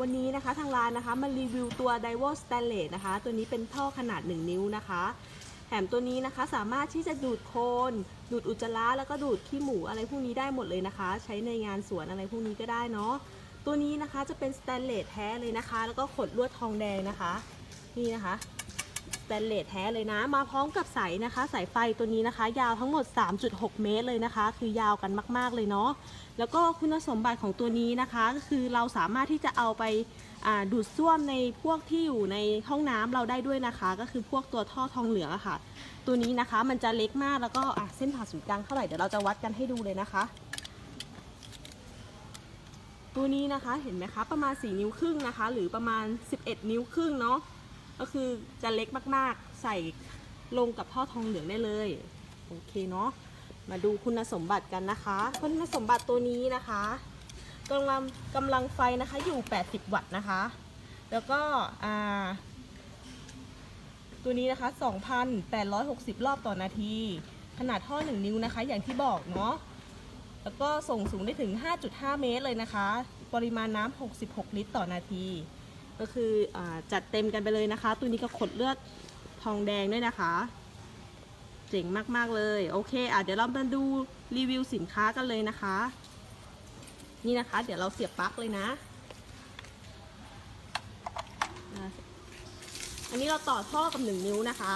วันนี้นะคะทางร้านนะคะมารีวิวตัว d i v o Stainless นะคะ ตัวนี้เป็นท่อขนาด 1 นิ้วนะคะแถมตัวนี้นะคะสามารถที่จะดูดโคลนดูดอุจจาระแล้วก็ดูดขี้หมูอะไรพวกนี้ได้หมดเลยนะคะ ใช้ในงานสวนอะไรพวกนี้ก็ได้เนาะตัวนี้นะคะจะเป็นสแตนเลสแท้เลยนะคะ แล้วก็ขดลวดทองแดงนะคะ นี่นะคะ ตนเลสแท้เลยนะ มาพร้อมกับสายนะคะ สายไฟตัวนี้นะคะ ยาวทั้งหมด 3.6 เมตรเลยนะคะ คือยาวกันมาก ๆ เลยเนาะแล้วก็คุณสมบัติของตัวนี้นะคะ ก็คือเราสามารถที่จะเอาไปาดูดซ่วมในพวกที่อยู่ในห้องน้ำเราได้ด้วยนะคะ ก็คือพวกตัวท่อทองเหลืองอะค่ะ ตัวนี้นะคะมันจะเล็กมากแล้วก็เส้นผ่าศูนย์กลางเท่าไหร่เดี๋ยวเราจะวัดกันให้ดูเลยนะคะตัวนี้นะคะเห็นไหมคะประมาณ 4 นิ้วครึ่งนะคะ หรือประมาณ 11 นิ้วครึ่งเนาะ ก็คือจะเล็กมากๆ ใส่ลงกับท่อทองเหลืองได้เลย โอเคเนาะ มาดูคุณสมบัติกันนะคะ คุณสมบัติตัวนี้นะคะกำลังกำลังไฟนะคะอยู่ 80 วัตต์นะคะ แล้วก็อ่าตัวนี้นะคะ 2,860 รอบต่อนาที ขนาดท่อ 1 นิ้วนะคะ อย่างที่บอกเนาะ แล้วก็ส่งสูงได้ถึง 5.5 เมตรเลยนะคะ ปริมาณน้ำ66 ลิตรต่อนาที ก็คืออจัดเต็มกันไปเลยนะคะ ตัวนี้ก็ขดเลือดทองแดงด้วยนะคะ เจ๋งมากๆเลย โอเคอะเดี๋ยวเรามาดูรีวิวสินค้ากันเลยนะคะ นี่นะคะ เดี๋ยวเราเสียบปลั๊กเลยนะอะอันนี้เราต่อท่อกับหนึ่งนิ้วนะคะ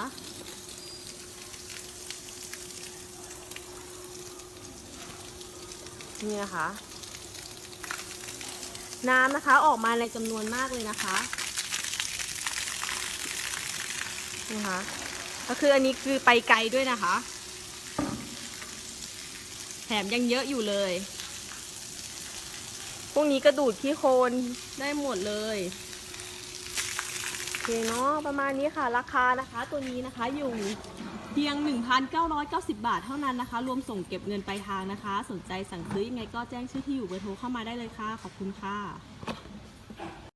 นี่นะคะ น้ำนะคะออกมาในจำนวนมากเลยนะคะนะคะก็คืออันนี้คือไปไกลด้วยนะคะ แถมยังเยอะอยู่เลย พวกนี้กระดูดขี้โคนได้หมดเลยโอเคเนาะประมาณนี้ค่ะราคานะคะ ตัวนี้นะคะอยู่ เพียง 1,990 บาทเท่านั้นนะคะ รวมส่งเก็บเงินปลายทางนะคะ สนใจสั่งซื้อยังไงก็แจ้งชื่อที่อยู่เบอร์โทรเข้ามาได้เลยค่ะ ขอบคุณค่ะ